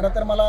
खरं तर मला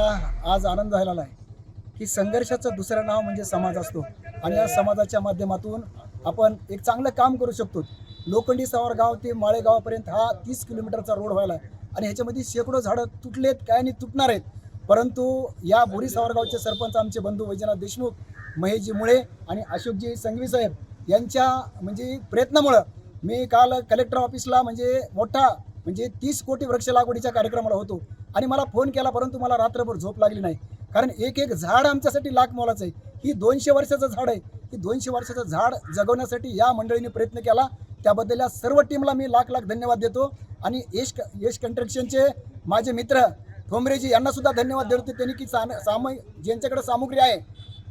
आज आनंद झालेला आहे की संघर्षाचं दुसरं नाव म्हणजे समाज असतो. आणि या समाजाच्या माध्यमातून आपण एक चांगलं काम करू शकतो. लोखंडी सावरगाव ते माळेगावापर्यंत हा तीस किलोमीटरचा रोड व्हायला आहे. आणि ह्याच्यामध्ये शेकडो झाडं तुटलेत काय आणि तुटणार आहेत. परंतु या बोरी सावरगावचे सरपंच आमचे बंधू वैजनाथ देशमुख महेशजी मुळे आणि अशोकजी संघवी साहेब यांच्या म्हणजे प्रयत्नामुळं मी काल कलेक्टर ऑफिसला म्हणजे मोठा म्हणजे तीस कोटी वृक्ष लागवडीच्या कार्यक्रमाला होतो. आणि मला फोन केला परंतु मला रात्रभर झोप लागली नाही. कारण एक एक झाड आमच्यासाठी लाख मोलाचं आहे. ही दोनशे वर्षाचं झाड आहे. ही दोनशे वर्षाचं झाड जगवण्यासाठी या मंडळीने प्रयत्न केला. त्याबद्दल या सर्व टीमला मी लाख लाख धन्यवाद देतो. आणि यश यश कंट्रक्शनचे माझे मित्र ठोंबरेजी यांनासुद्धा धन्यवाद देतो. त्यांनी की साम साम ज्यांच्याकडे सामुग्री आहे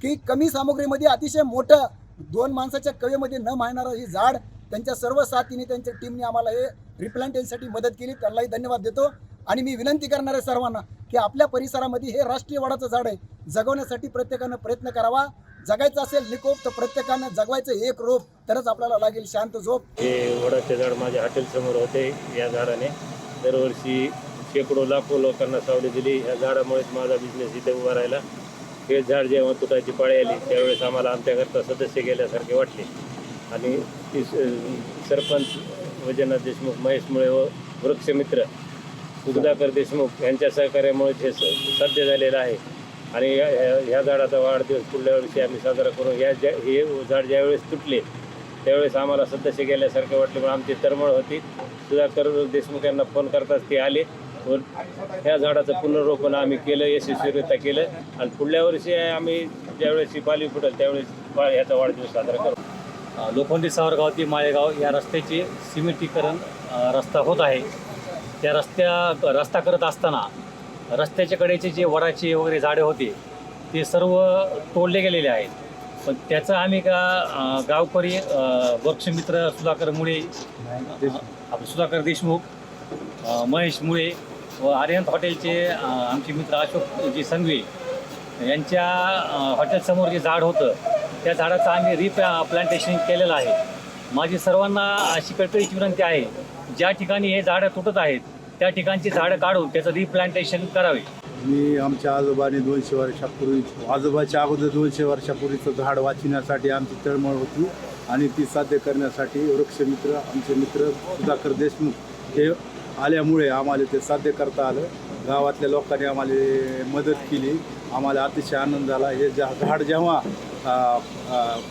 की कमी सामुग्रीमध्ये अतिशय मोठं दोन माणसाच्या कवेमध्ये न मानणारं हे झाड त्यांच्या सर्व साथीने त्यांच्या टीमने आम्हाला हे रिप्लांटेशनसाठी मदत केली. त्यांनाही धन्यवाद देतो. आणि मी विनंती करणार आहे सर्वांना की आपल्या परिसरामध्ये हे राष्ट्रीय वडाचं झाड आहे जगवण्यासाठी प्रत्येकानं प्रयत्न करावा. जगायचं असेल निकोप तर प्रत्येकानं जगवायचं एक रोप तरच आपल्याला लागेल शांत झोप. हे वडाचे झाड माझ्या हॉटेलसमोर होते या झाडाने. दरवर्षी शेकडो लाखो लोकांना सावली दिली. ह्या झाडामुळेच माझा बिझनेस इथे उभा राहिला. हे झाड जेव्हा तुटायची पाळी आली त्यावेळेस आम्हाला आमच्याकरता सदस्य गेल्यासारखे वाटले. आणि ती सरपंच वैजनाथ देशमुख महेश मुळे व वृक्षमित्र सुधाकर देशमुख यांच्या सहकार्यामुळे हे स- साध्य झालेलं आहे. आणि या- ह्या- ह्या झाडाचा वाढदिवस पुढल्या वर्षी आम्ही साजरा करू. या ज्या हे झाड ज्यावेळेस तुटले त्यावेळेस आम्हाला सदस्य गेल्यासारखे वाटले पण आमची तरमळ होती. सुधाकर देशमुख यांना फोन करताच ते आले. व ह्या झाडाचं पुनर्रोपण आम्ही केलं यशस्वीरित्या केलं. आणि पुढल्या वर्षी आम्ही ज्यावेळेस ही पालवी फुटेल त्यावेळेस ह्याचा वाढदिवस साजरा करू. लोखंडी सावरगाव ते माळेगाव या रस्त्याचे सिमेंटीकरण रस्ता होत आहे. त्या रस्त्या रस्ता करत असताना रस्त्याच्या कडेचे जे वडाचे वगैरे झाडे होते ते सर्व तोडले गेलेले आहेत. पण त्याचं आम्ही का गावकरी वृक्षमित्र सुधाकर मुळे आपले सुधाकर देशमुख महेश मुळे व आर्यंत हॉटेलचे आमचे मित्र अशोक जी संघवे यांच्या हॉटेलसमोर जे झाड होतं त्या झाडाचं आम्ही रिप्लांटेशन केलेलं आहे. माझी सर्वांना अशी कळकळीची विनंती आहे ज्या ठिकाणी हे झाडं तुटत आहेत त्या ठिकाणची झाडं काढून त्याचं रिप्लांटेशन करावे. मी आमच्या आजोबाने दोनशे वर्षापूर्वी आजोबाच्या अगोदर दोनशे वर्षापूर्वीचं झाड वाचण्यासाठी आमची तळमळ होती आणि ती साध्य करण्यासाठी वृक्षमित्र आमचे मित्र सुधाकर देशमुख हे आल्यामुळे आम्हाला ते साध्य करता आलं. गावातल्या लोकांनी आम्हाला मदत केली. आम्हाला अतिशय आनंद झाला. हे जा झाड जेव्हा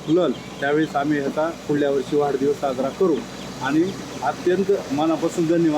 फुलल त्यावेळेस आम्ही ह्याचा पुढल्या वर्षी वाढदिवस साजरा करू. आणि अत्यंत मनापासून धन्यवाद.